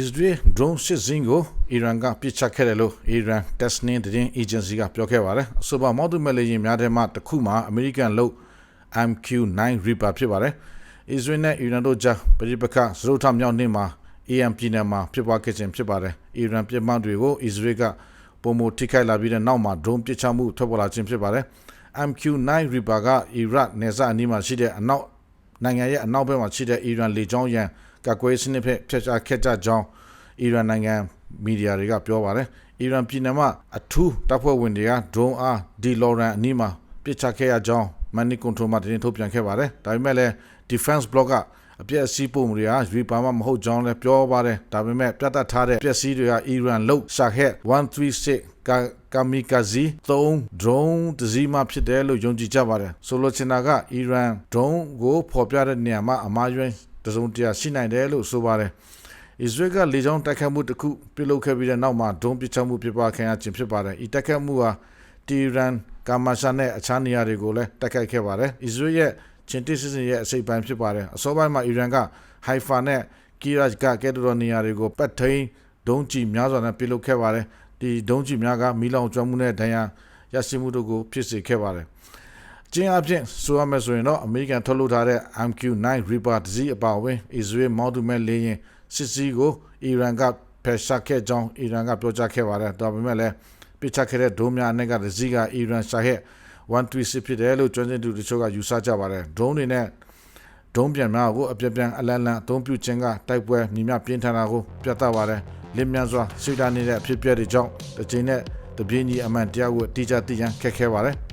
Israel drone စစ်စင်းကိုအီရန်ကပစ်ချခဲ့တယ်လို့ Iran Tasnim သတင်း agency ကပြောခဲ့ပါတယ်။ဆိုပါမော်ဒူမဲလေယာဉ်များထဲမှာတစ်ခုမှာ American လို့ MQ9 Reaper ဖြစ်ပါတယ်။ Israel နဲ့ Iran တို့ကြားပဋိပက္ခစရုပ်ထမြောက်နေ့မှာ AM ပြည်နယ်မှာဖြစ်ပွားခဲ့ခြင်းဖြစ်ပါတယ်။ Iran ပြည်မှတွေကို Israel ကပုံမထိခိုက်လာပြီးတဲ့နောက်မှာ drone ပစ်ချမှုထွက်ပေါ်လာခြင်းဖြစ်ပါတယ်။ MQ9 Reaper က Iraq နယ်စပ်အနီးမှာရှိတဲ့အနောက်နိုင်ငံရဲ့အနောက်ဘက်မှာရှိတဲ့ Iran လေကြောင်းရန် ကာကွယ်ရေးစနစ်ဖက်ဖျက်ချခဲ့ကြကြောင်းအီရန်နိုင်ငံမီဒီယာတွေကပြောပါတယ်။အီရန်ပြည်နယ်မှာအထူးတပ်ဖွဲ့ဝင်တွေကဒရုန်းအားဒီလော်ရန်အနီးမှာပစ်ချခဲ့ရကြောင်းမန်နီကွန်ထရိုမှာတင်ထုတ်ပြန်ခဲ့ပါတယ်။ဒါပေမဲ့လည်း defense block ကအပြည့်အစည်းပုံတွေဟာရီပါမမဟုတ်ကြောင်းလည်းပြောပါတယ်။ဒါပေမဲ့ပြတ်တက်ထားတဲ့ပျက်စီးတွေကအီရန်လို့ရှာဟက်136ကာကာမီကာဇီ3 drone တစည်းမှဖြစ်တယ်လို့ယုံကြည်ကြပါတယ်။ဆိုလိုချင်တာကအီရန် drone ကိုဖော်ပြတဲ့နေရာမှာအမှားယွင်း တစုံတရာရှိနိုင်တယ်လို့ဆိုပါတယ်။အစ္စရေးကလေကြောင်းတိုက်ခတ်မှုတစ်ခုပြုလုပ်ခဲ့ပြီးတဲ့နောက်မှာဒုံးပစ်ချမှုပြပခံရခြင်းဖြစ်ပါတယ်။ဤတိုက်ခတ်မှုဟာတီရန်ကာမာရှာနဲ့အခြားနေရာတွေကိုလည်းတိုက်ခိုက်ခဲ့ပါတယ်။အစ္စရေးရဲ့ချင်းတစ်စစ်စင်ရဲ့အစိပ်ပိုင်းဖြစ်ပါတယ်။အစောပိုင်းမှာအီရန်ကဟိုင်ဖာနဲ့ကီရတ်ကကဲတတော်နေရာတွေကိုပတ်ထိန်ဒုံးကျည်များစွာနဲ့ပြုလုပ်ခဲ့ပါတယ်။ဒီဒုံးကျည်များကမီလောင်ကျွမ်းမှုနဲ့ဒဏ်ရာရရှိမှုတို့ကိုဖြစ်စေခဲ့ပါတယ်။ ကျင်းအဖြစ်ဆိုရမယ်ဆိုရင်တော့အမေရိကန်ထုတ်လုပ်ထားတဲ့ MQ9 Reaper တစည်းအပါအဝင် Israel မော်ဒူမဲလေယာဉ်စစ်စည်းကိုအီရန်ကဖယ်ရှားခဲ့ကြောင်းအီရန်ကပြောကြားခဲ့ပါတယ်ဒါပေမဲ့လည်းပြစ်ချခဲ့တဲ့ဒုံးများအနက်ကတစည်းကအီရန်ရှာဟက်136ဖြစ်တယ်လို့ကျွမ်းကျင်သူတချို့ကယူဆကြပါတယ်ဒုံးတွေနဲ့ဒုံးပြန်များကိုအပြပြန်အလန်လန်အသုံးပြုခြင်းကတိုက်ပွဲညီမျှပြင်းထန်တာကိုပြသပါတယ်လင်းမြန်စွာဆိဒာနေတဲ့အဖြစ်အပျက်တွေကြောင့်တစ်ချိန်နဲ့တပြင်းကြီးအမှန်တရားကိုတိကျသိရန်ခက်ခဲပါတယ်